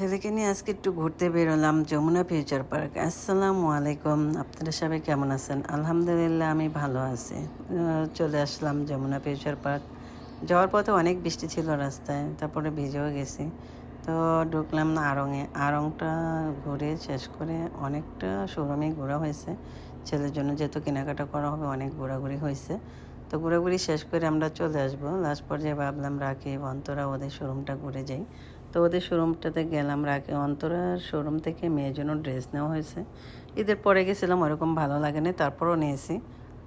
ছেলেকে নিয়ে আজকে একটু ঘুরতে বেরোলাম যমুনা ফিউচার পার্ক। আসসালামু আলাইকুম। আপনারা সবাই কেমন আছেন? আলহামদুলিল্লাহ, আমি ভালো আছি। চলে আসলাম যমুনা ফিউচার পার্ক। যাওয়ার পথে অনেক বৃষ্টি ছিল রাস্তায়, তারপরে ভিজেও গেছি। তো ঢুকলাম না আড়ংয়ে আড়ংটা ঘুরে শেষ করে অনেকটা শোরুমে ঘোরা হয়েছে। ছেলের জন্য যেহেতু কেনাকাটা করা হবে, অনেক ঘোরাঘুরি হয়েছে। তো ঘোরাঘুরি শেষ করে আমরা চলে আসব। লাস্ট পর্যায়ে ভাবলাম রাখি, অন্তরা ওদের শোরুমটা ঘুরে যাই। তো ওদের শোরুমটাতে গেলাম রাখি। অন্তরার শোরুম থেকে মেয়ের জন্য ড্রেস নেওয়া হয়েছে। ঈদের পরে গেছিলাম, ওরকম ভালো লাগে লাগেনি তারপরও নিয়েছি।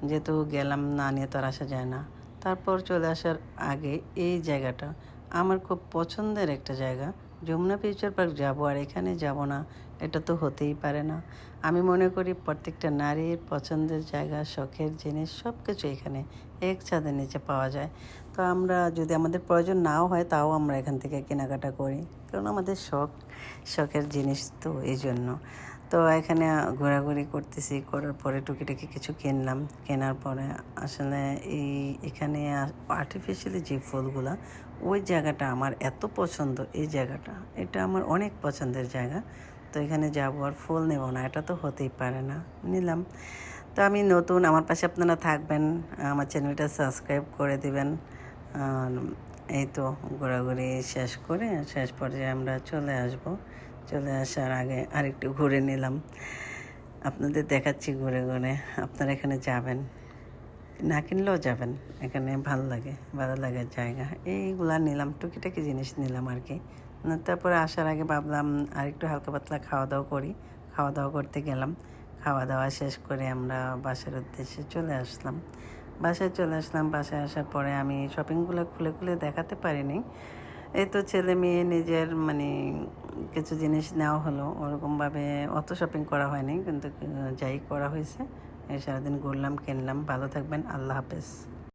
যেহেতু গেলাম, না নিয়ে তো আর আসা যায় না। তারপর চলে আসার আগে এই জায়গাটা আমার খুব পছন্দের একটা জায়গা। যমুনা ফিউচার পার্ক যাব আর এখানে যাব না, এটা তো হতেই পারে না। আমি মনে করি প্রত্যেকটা নারীর পছন্দের জায়গা, শখের জিনিস সব কিছু এখানে এক ছাদের নিচে পাওয়া যায়। তো আমরা যদি আমাদের প্রয়োজন নাও হয়, তাও আমরা এখান থেকে কেনাকাটা করি। কারণ আমাদের শখ, শখের জিনিস তো এই জন্য। তো এখানে ঘোরাঘুরি করতেছি, করার পরে টুকিটাকি কিছু কিনলাম। কেনার পরে আসলে এই এখানে আর্টিফিশিয়ালি যে ফুলগুলা, ওই জায়গাটা আমার এত পছন্দ, এই জায়গাটা। এটা আমার অনেক পছন্দের জায়গা। তো এখানে যাব আর ফুল নেব না, এটা তো হতেই পারে না। নিলাম। তো আমি নতুন, আমার পাশে আপনারা থাকবেন, আমার চ্যানেলটা সাবস্ক্রাইব করে দিবেন। এই তো ঘোরাঘুরি শেষ করে, শেষ পর্যায়ে আমরা চলে আসব। চলে আসার আগে আরেকটু ঘুরে নিলাম। আপনাদের দেখাচ্ছি ঘুরে ঘুরে। আপনারা এখানে যাবেন? না কিনলেও যাবেন। এখানে ভালো লাগে, ভালো লাগার জায়গা। এইগুলা নিলাম, টুকিটাকি জিনিস নিলাম আর কি। তারপরে আসার আগে ভাবলাম আর একটু হালকা পাতলা খাওয়া দাওয়া করি। খাওয়া দাওয়া করতে গেলাম। খাওয়া দাওয়া শেষ করে আমরা বাসার উদ্দেশ্যে চলে আসলাম। বাসায় চলে আসলাম। বাসায় আসার পরে আমি শপিংগুলো খুলে খুলে দেখাতে পারিনি। এই তো ছেলে মেয়ে নিজের মানে কিছু জিনিস নেওয়া হলো, ওরকমভাবে অত শপিং করা হয়নি, কিন্তু যাই করা হয়েছে সারাদিন ঘুরলাম, কিনলাম, ভালো থাকবেন, আল্লাহ হাফেজ।